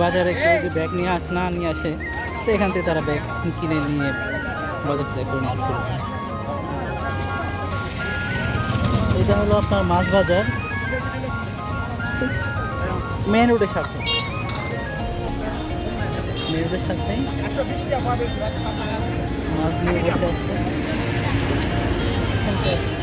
বাজারে কেউ যদি ব্যাগ নিয়ে আস, না নিয়ে আসে, তো এখান থেকে তারা ব্যাগ কিনে নিয়ে বাজার থেকে করে নিচ্ছে এটা হলো আপনার মাছ বাজার। মেন রোডের সাথে। মেন রোডের সাথে। মাছ নিয়ে বসে আসছে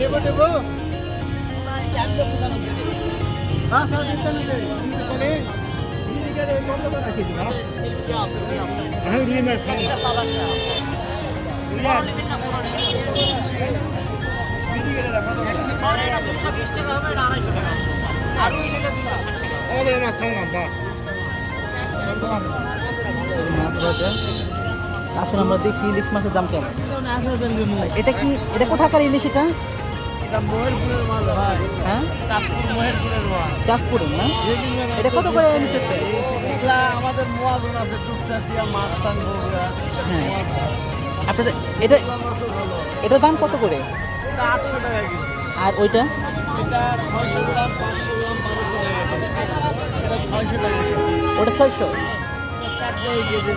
দেবো দেবো। হ্যাঁ করে হ্যাঁ রুই মাছ খাব। আমাদের মাছ। খাব না বা মাছ বাজার আসুন আমরা দেখি ইলিশ মাছের দাম কেমন। এটা কি এটা কোথাকার ইলিশ এটা? হ্যাঁ? চাঁদপুর না? এটা কত করে নিতেছে? আমাদের মোয়াজন আছে টুকসাসিয়া টাঙ্গো হ্যাঁ। আপনাদের এটা এটার দাম কত করে? আটশো টাকা আর ওইটা? এটা ছয়শো গ্রাম পাঁচশো গ্রাম বারোশো টাকা এটা ছয়শো টাকা ওটা ছয়শো? এটা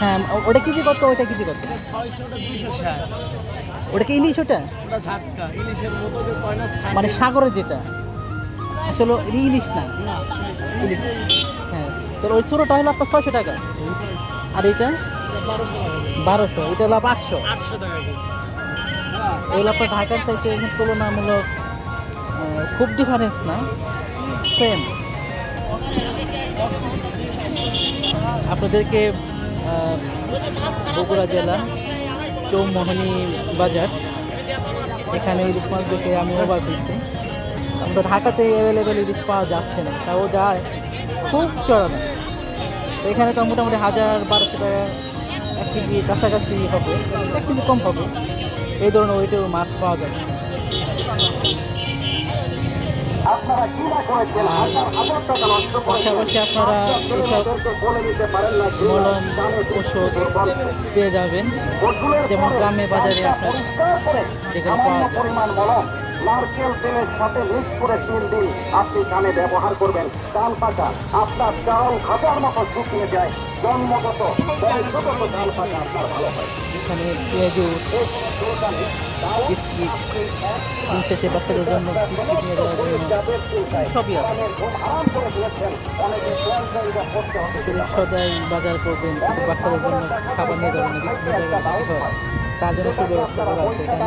হ্যাঁ ওটা কেজি কত? ওইটা কেজি কত? ওটা ওটা কি ইলিশ ওটা? ওটা। মানে সাগরের যেটা। আসলে ইলিশ না। ইলিশ। হ্যাঁ তো ওই ছোটোটা হলো আপনার ছয়শো টাকা। আর এটা বারোশো এটা হলো পাঁচশো আটশো। টাকা এগুলো আপনার ঢাকার থেকে এখানে তুলনামূলক খুব ডিফারেন্স না? সেম আপনাদেরকে বগুড়া জেলা, চৌমোহনী বাজার। এখানে ইলিশ মাছ দেখে আমি অবাক হচ্ছি আমরা ঢাকাতে অ্যাভেলেবেল ইলিশ পাওয়া যাচ্ছে না, তাও যায়। খুব চড়ানো তো এখানে তো মোটামুটি হাজার বারোশো টাকা এক কেজি কাছাকাছি হবে, এক কেজি কম হবে। এই ধরনের ওইটাও মাছ পাওয়া যায় পাশাপাশি আপনারা এসব মলম ওষুধ পেয়ে যাবেন। যেমন গ্রামে বাজারে আপনার যেখানে পাওয়া যায়। নারকেল তেলের সাথে মিক্স করে তিন দিন। আপনি কানে ব্যবহার করবেন কান পাকা। আপনার চাল খাবার মতো শুকিয়ে যায়। জন্মগত বংশগত কান পাকা আপনার ভালো হয়। এখানে পেঁয়াজু বিস্কিট দিন শেষে বাচ্চাদের জন্য বিস্কিট নিয়ে যাওয়ার জন্য। সবই আছে। কানের ঘুম হারাম করে দিয়েছেন। অনেকে স্বয়ংসহায়তা করতে হবে শুধু সদাই বাজার করবেন বাচ্চাদের জন্য খাবার নিয়ে যাবেন। তার জন্য সুব্যবস্থা করা আছে এখানে।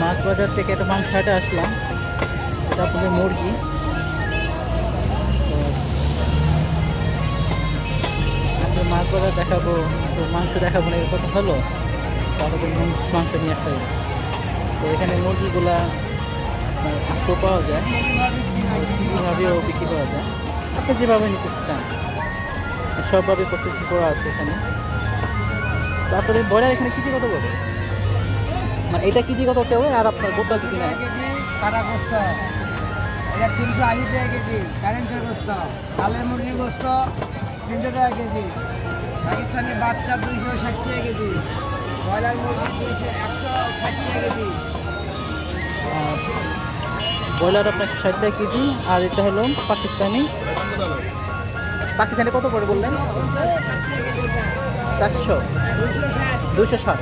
মাছ বাজার থেকে একটা মাংস হাটে আসলাম। এটা আপনাদের মুরগি। মাছ বাজার দেখাবো, তো মাংস দেখাবো না এর কথা হলো। তাহলে মাংস- নিয়ে হবে তো এখানে মুরগিগুলা আপনার আস্ত পাওয়া যায় কীভাবেও বিক্রি করা যায়? আপনি যেভাবে নিতে চান। সবভাবে প্রসেসিং করা আছে এখানে। তারপরে বড়ার এখানে কেজি কত বলে? মানে এটা কেজি কত হবে আর আপনার গোটা যদি না কাটা গোস্ত। এটা তিনশো আশি টাকা কেজি। কারেন্টের গোস্ত। ডালের মুরগির গোস্ত তিনশো টাকা কেজি। পাকিস্তানি বাচ্চা দুইশো ষাট টাকা কেজি। ব্রয়লার মুরগি দুইশো একশো ষাট টাকা কেজি। আর ব্রয়লার আপনার ষাট টাকা কেজি আর এটা হলো পাকিস্তানি। পাকিস্তানি কত করে বললেন? চারশো। দুশো ষাট।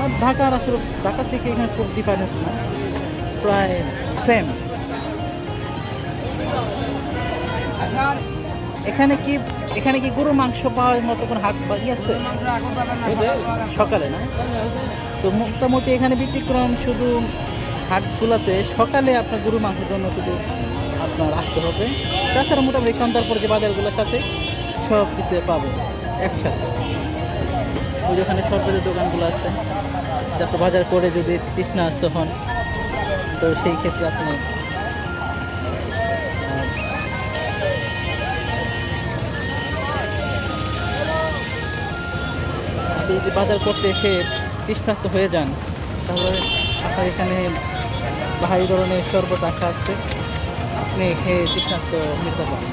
আর ঢাকার আসলে ঢাকা থেকে এখানে খুব ডিফারেন্স না প্রায় সেম এখানে কি এখানে কি গরু মাংস পাওয়ার মতো কোনো হাট বা ই আছে? সকাল না? তো মোটামুটি এখানে ব্যতিক্রম শুধু হাটগুলোতে সকালে আপনার গরু মাংসের জন্য শুধু আপনার আসতে হবে। তাছাড়া মোটামুটি সন্ধ্যার পর যে বাজারগুলোর সাথে সব কিছু পাবে একসাথে। ওই যে ওখানে সরকারি দোকানগুলো আছে, যাতে বাজার করে যদি তৃষ্ণা আসতে হন, তো সেই ক্ষেত্রে আপনি যদি বাজার করতে এসে তৃষ্ণার্ত হয়ে যান, তাহলে আপনার এখানে ভারী ধরনের শরবত আসা আছে আপনি খেয়ে তৃষ্ণার্ত নিতে পারেন।